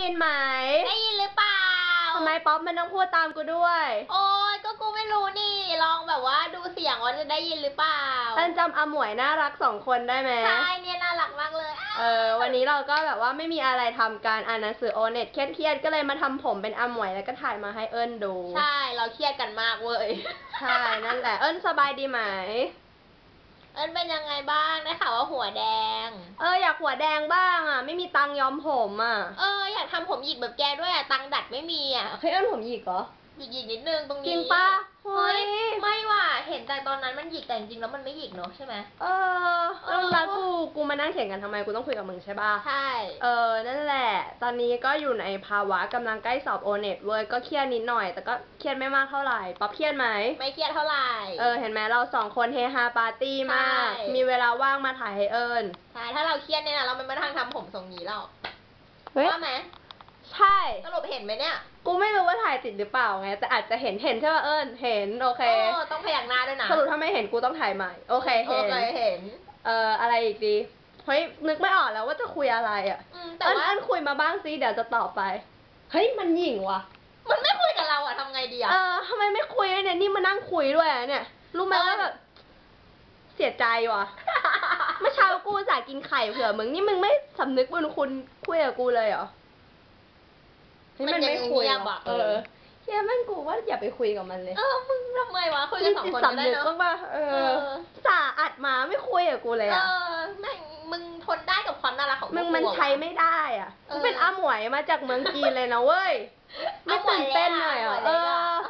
ยินไหม ได้ยินหรือเปล่า ทำไมป๊อปมันต้องพูดตามกูด้วย โอ้ยก็กูไม่รู้นี่ ลองแบบว่าดูเสียงว่าจะได้ยินหรือเปล่าเอิญจำอาหมวยน่ารักสองคนได้ไหม ใช่เนี่ยน่ารักมากเลยเออ วันนี้เราก็แบบว่าไม่มีอะไรทำการอ่านหนังสือโอเน็ตเครียดๆก็เลยมาทำผมเป็นอาหมวยแล้วก็ถ่ายมาให้เอิญดู ใช่ เราเครียดกันมากเว้ย ใช่ นั่นแหละ เอิญสบายดีไหมเอิญเป็นยังไงบ้างได้ข่าวว่าหัวแดง เอออยากหัวแดงบ้างอะ ไม่มีตังค์ย้อมผมอะ เอออยากทำผมหยิกแบบแกด้วยอะตังค์ดัดไม่มีอะเฮ้ยเอิญผมหยิกเหรอ หยิกหยิกนิดนึงตรงนี้จริงปะเฮ้ยเฮ้ย ไม่ว่ะเห็นจากตอนนั้นมันหยิกแต่จริงๆแล้วมันไม่หยิกเนอะใช่ไหมเออแล้วแล้ว กูกูมานั่งเถียงกันทำไมกูต้องคุยกับมึงใช่ป่ะ ใช่ เออ นั่นแหละ ตอนนี้ก็อยู่ในภาวะกำลังใกล้สอบโอเน็ตเว้ย ก็เครียดนิดหน่อย แต่ก็เครียดไม่มากเท่าไหร่ ป๊อปเครียดไหม ไม่เครียดเท่าไหร่ เออ เห็นไหมเราสองคนเฮฮาปาร์ตี้มาก ใช่ มีเวลาว่างมาถ่ายให้เอิญใช่ ถ้าเราเครียดเนี่ยนะเราไม่มาทางทำผมทรงนี้หรอกเฮ้ย ว่าไหมใช่ สรุปเห็นไหมเนี่ย กูไม่รู้ว่า ถ่ายติดหรือเปล่าไง แต่อาจจะเห็นเห็นใช่ป่ะเอิญเห็นโอเค โอ้ต้องพยักหน้าด้วยนะสรุปถ้าไม่เห็นกูต้องถ่ายใหม่ โอเคโอเห็น เคเห็น เอ่ออะไรอีกดีเฮ้ยนึกไม่ออกแล้วว่าจะคุยอะไรอะอืมแต่เอิญว่าเอิญคุยมาบ้างสิเดี๋ยวจะตอบไป เฮ้ยมันหยิ่งว่ะ มันไม่คุยกับเราอะทำไงดีอะ เออทำไมไม่คุยเนี่ยนี่มานั่งคุยด้วยอะเนี่ย รู้ไหมเออว่าแบบเสียใจว่ะ เมื่อเช้ากูอุตสาห์กินไข่เผื่อมึงนี่มึงไม่สำนึกบุญคุณคุยกับกูเลยเหรอ เฮ้ยมันไม่คุยเงียบว่ะอะ เออเฮียแม่งกูว่าอย่าไปคุยกับมันเลยเออ มึงทำไมวะคุยกันสองคนก็สำได้นึกเนาะบ้างป่ะเอเอออ สาอัดมาไม่คุยกับกูเลยเออะอแม่งมึงทนได้กับความน่ารักของมึงพวกมันกูอะใช้ไม่ได้อะเออ กูเป็นอาหมวยมาจากเมืองจีนเลยนะเว้ย ไม่อาหมวยตื่นเต้นหน่อยเหรอเล็เอกอะอ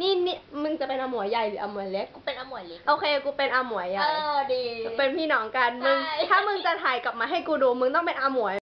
นี่นี่มึงจะเป็นอาหมวยใหญ่หรืออาหมวยเล็ก กูเป็นอมวยเล็กโอเค กูเป็นอาหมวยใหเอญ่ อดี เป็นพี่น้องกัน มึง ใช่ ถ้ามึงจะถ่ายกลับมาให้กูดู มึงต้องเป็นอาหมวย